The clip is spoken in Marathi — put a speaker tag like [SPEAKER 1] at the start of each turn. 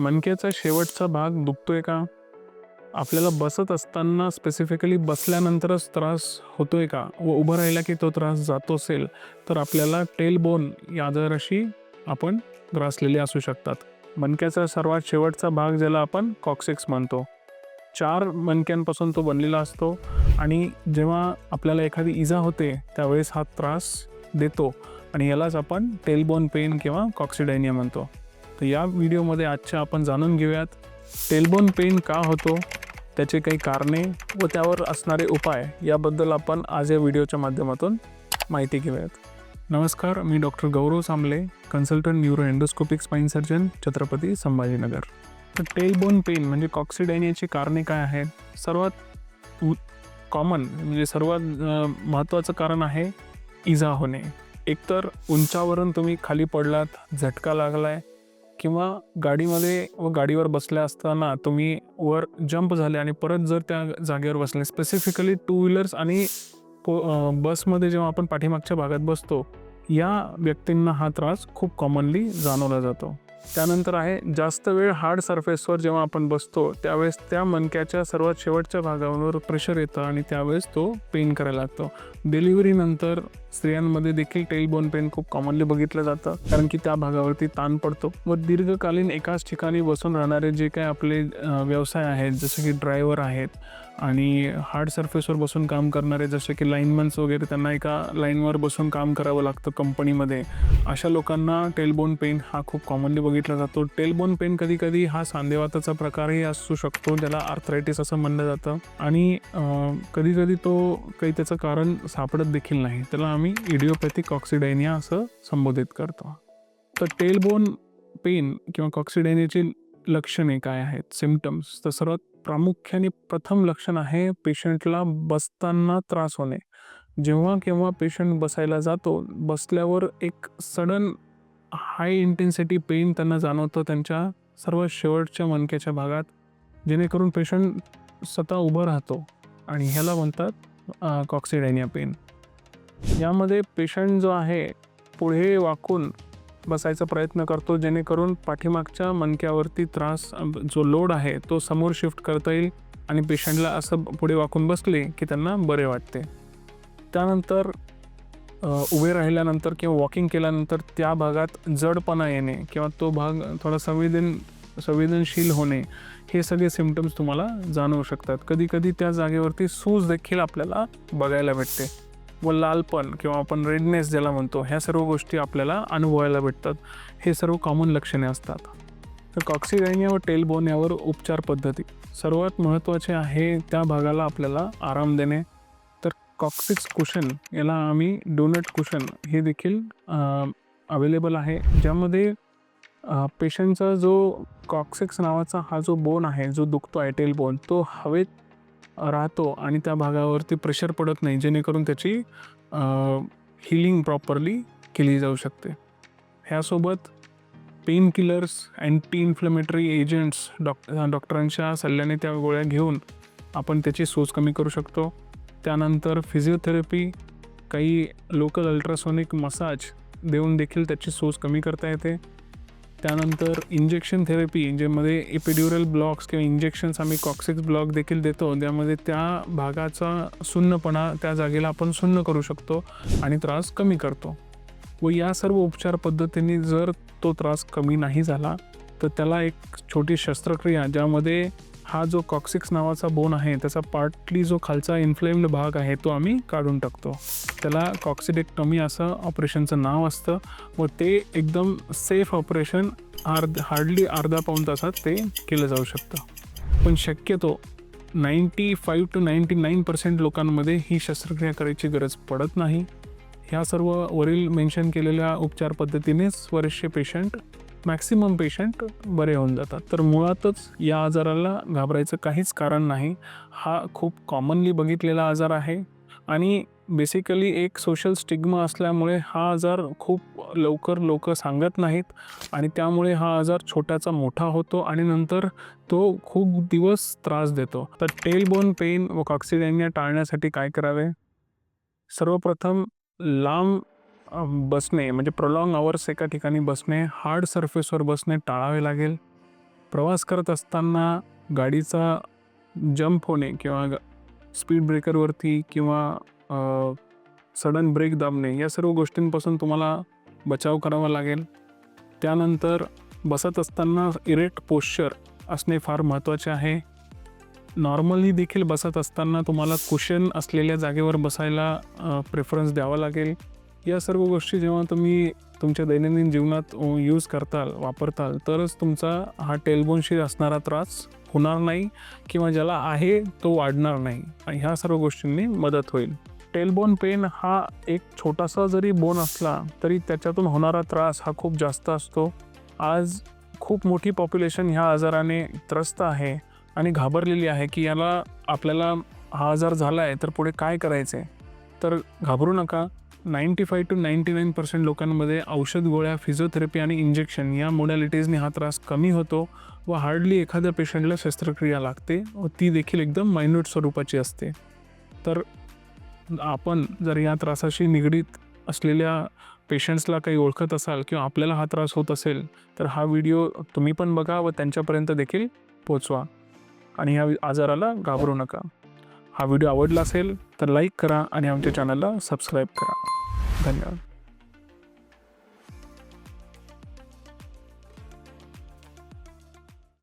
[SPEAKER 1] मनक्याचा शेवटचा भाग दुखतोय का? आपल्याला बसत असताना स्पेसिफिकली बसल्यानंतरच त्रास होतोय का? व उभं राहिला की तो त्रास जातो असेल तर आपल्याला टेल बोन या आजाराशी आपण ग्रासलेले असू शकतात. मनक्याचा सर्वात शेवटचा भाग ज्याला आपण कॉक्सिक्स म्हणतो. चार मणक्यांपासून तो बनलेला असतो आणि जेव्हा आपल्याला एखादी इजा होते त्यावेळेस हा त्रास देतो आणि यालाच आपण टेलबोन पेन किंवा कॉक्सिडायनिया म्हणतो. तर या व्हिडिओमध्ये आजच्या आपण जाणून घेऊयात टेलबोन पेन का होतो त्याचे काही कारणे व त्यावर असणारे उपाय याबद्दल आपण आज या व्हिडिओच्या माध्यमातून माहिती घेऊयात. नमस्कार मी doctor Gaurav Samle consultant neuro endoscopic spine surgeon Chhatrapati Sambhajinagar. तर टेलबोन पेन म्हणजे कॉक्सिडायनियाची कारणे काय आहेत? सर्वात कॉमन म्हणजे सर्वात महत्त्वाचं कारण आहे इजा होणे. एकतर उंचावरून तुम्ही खाली पडलात झटका लागलाय किंवा गाडीमध्ये व गाडीवर बसल्या असताना तुम्ही वर जंप झाले आणि परत जर त्या जागेवर बसले स्पेसिफिकली टू व्हीलर्स आणि पो बसमध्ये जेव्हा आपण पाठीमागच्या भागात बसतो या व्यक्तींना हा त्रास खूप कॉमनली जाणवला जातो. त्यानंतर आहे जास्त वेळ हार्ड सरफेसवर जेव्हा आपण बसतो त्यावेळेस त्या मनक्याच्या सर्वात शेवटच्या भागावर प्रेशर येतं आणि त्यावेळेस तो पेन करायला लागतो. डिलिव्हरीनंतर स्त्रियांमध्ये देखील टेल बोन पेन खूप कॉमनली बघितलं जातं. कारण की त्या भागावरती ताण पडतो. व दीर्घकालीन एकाच ठिकाणी बसून राहणारे जे काही आपले व्यवसाय आहेत जसे की ड्रायव्हर आहेत आणि हार्ड सर्फेसवर बसून काम करणारे जसे की लाईनमन्स वगैरे त्यांना एका लाईनवर बसून काम करावं लागतं कंपनीमध्ये अशा लोकांना टेलबोन पेन हा खूप कॉमनली बघितला जातो. टेलबोन पेन कधी कधी हा सांधेवाताचा प्रकारही असू शकतो ज्याला आर्थरायटिस असं म्हणलं जातं. आणि कधी कधी तो काही त्याचं कारण सापडत देखील नाही. त्याला आम्ही इडिओपॅथिक ऑक्सिडेनिया असं संबोधित करतो. तर टेलबोन पेन किंवा कॉक्सिडेनियाची लक्षणे काय आहेत? सिमटम्स तर सर्वात प्रामुख्याने प्रथम लक्षण आहे पेशंटला बसताना त्रास होणे. जेव्हा केव्हा पेशंट बसायला जातो बसल्यावर एक सडन हाय इंटेन्सिटी पेन त्यांना जाणवतं त्यांच्या सर्व शेवटच्या मनक्याच्या भागात. जेणेकरून पेशंट स्वतः उभं राहतो. आणि ह्याला म्हणतात कॉक्सिडायनिया पेन यामध्ये पेशंट जो आहे पुढे वाकून बसायचा प्रयत्न करतो जेणेकरून पाठीमागच्या मणक्यावरती त्रास जो लोड आहे तो समोर शिफ्ट करता येईल आणि पेशंटला असं पुढे वाकून बसले की त्यांना बरे वाटते. त्यानंतर उभे राहिल्यानंतर किंवा वॉकिंग केल्यानंतर त्या भागात जडपणा येणे किंवा तो भाग थोडा संवेदन संवेदनशील होणे हे सगळे सिमटम्स तुम्हाला जाणवू शकतात. कधी कधी त्या जागेवरती सूज देखील आपल्याला बघायला भेटते. व लालपण किंवा आपण रेडनेस ज्याला म्हणतो ह्या सर्व गोष्टी आपल्याला अनुभवायला भेटतात. हे सर्व कॉमन लक्षणे असतात. तर कॉक्सिडायनिया व टेलबोन यावर उपचार पद्धती. सर्वात महत्त्वाचे आहे त्या भागाला आपल्याला आराम देणे. तर कॉक्सिक्स कुशन याला आम्ही डोनट कुशन हे देखील अवेलेबल आहे. ज्यामध्ये पेशंटचा जो कॉक्सेक्स नावाचा हा जो बोन आहे जो दुखतो आहे टेल बोन तो हवेत राहतो आणि त्या भागावरती प्रेशर पडत नाही जेणेकरून त्याची हिलिंग प्रॉपरली केली जाऊ शकते. ह्यासोबत pain killers anti inflammatory agents doc डॉक्टरांच्या सल्ल्याने त्या गोळ्या घेऊन आपण त्याची सोज कमी करू शकतो. त्यानंतर फिजिओथेरपी काही लोकल अल्ट्रासोनिक मसाज देऊन देखील त्याची सोज कमी करता येते. त्यानंतर इंजेक्शन थेरपी ज्यामध्ये एपिड्युरल ब्लॉक्स किंवा इंजेक्शन्स आम्ही कॉक्सिक्स ब्लॉक देखील देतो त्यामध्ये त्या भागाचा सुन्नपणा त्या जागेला आपण सुन्न करू शकतो आणि त्रास कमी करतो. व या सर्व उपचार पद्धतीने जर तो त्रास कमी नाही झाला तर त्याला एक छोटी शस्त्रक्रिया ज्यामध्ये हा जो कॉक्सिक्स नावाचा बोन आहे त्याचा पार्टली जो खालचा इन्फ्लेम्ड भाग आहे तो आम्ही काढून टाकतो. त्याला कॉक्सिडेक्टॉमी असं ऑपरेशनचं नाव असतं. व ते एकदम सेफ ऑपरेशन अर्ध हार्डली अर्धा पाऊन तासात ते केलं जाऊ शकतं. पण शक्यतो ninety five to ninety nine percent लोकांमध्ये ही शस्त्रक्रिया करायची गरज पडत नाही. ह्या सर्व वरील मेन्शन केलेल्या उपचार पद्धतीनेच बरेचसे पेशंट मॅक्सिमम पेशंट बरे होऊन जातात. तर मुळातच या आजाराला घाबरायचं काहीच कारण नाही. हा खूप कॉमनली बघितलेला आजार आहे. आणि बेसिकली एक सोशल स्टिग्मा असल्यामुळे हा आजार खूप लवकर लोक सांगत नाहीत. आणि त्यामुळे हा आजार छोट्याचा मोठा होतो आणि नंतर तो खूप दिवस त्रास देतो. तर टेलबोन पेन व कॉक्सिडेनिया टाळण्यासाठी काय करावे? सर्वप्रथम लांब बसणे म्हणजे प्रोलॉंग आवर्स एका ठिकाणी बसणे हार्ड सरफेसवर बसणे टाळावे लागेल. प्रवास करत असताना गाडीचा जंप होणे किंवा ग स्पीड ब्रेकरवरती किंवा सडन ब्रेक दाबणे या सर्व गोष्टींपासून तुम्हाला बचाव करावा लागेल. त्यानंतर बसत असताना इरेक्ट पोश्चर असणे फार महत्त्वाचे आहे. नॉर्मली देखील बसत असताना तुम्हाला कुशन असलेल्या जागेवर बसायला प्रेफरन्स द्यावा लागेल. या सर्व गोष्टी जेव्हा तुम्ही तुमच्या दैनंदिन जीवनात यूज करताल वापरताल तरच तुमचा हा टेलबोनशी असणारा त्रास होणार नाही किंवा ज्याला आहे तो वाढणार नाही. आणि ह्या सर्व गोष्टींनी मदत होईल. टेलबोन पेन हा एक छोटासा जरी बोन असला तरी त्याच्यातून होणारा त्रास हा खूप जास्त असतो. आज खूप मोठी पॉप्युलेशन ह्या आजाराने त्रस्त आहे आणि घाबरलेली आहे की याला आपल्याला हा आजार झाला आहे तर पुढे काय करायचं आहे तर घाबरू नका. Ninety five to ninety nine percent लोकांमध्ये औषध गोळ्या फिजिओथेरपी आणि इंजेक्शन या मोडॅलिटीजने हा त्रास कमी होतो व हार्डली एखाद्या पेशंटला शस्त्रक्रिया लागते व ती देखील एकदम मायन्यूट स्वरूपाची असते. तर आपण जर या त्रासाशी निगडीत असलेल्या पेशंट्सला काही ओळखत असाल किंवा आपल्याला हा त्रास होत असेल तर हा व्हिडिओ तुम्ही पण बघा व त्यांच्यापर्यंत देखील पोचवा. आणि ह्या आजाराला घाबरू नका. हा व्हिडिओ आवडला असेल तर लाईक करा आणि आमच्या चॅनलला सबस्क्राईब करा. धन्यवाद.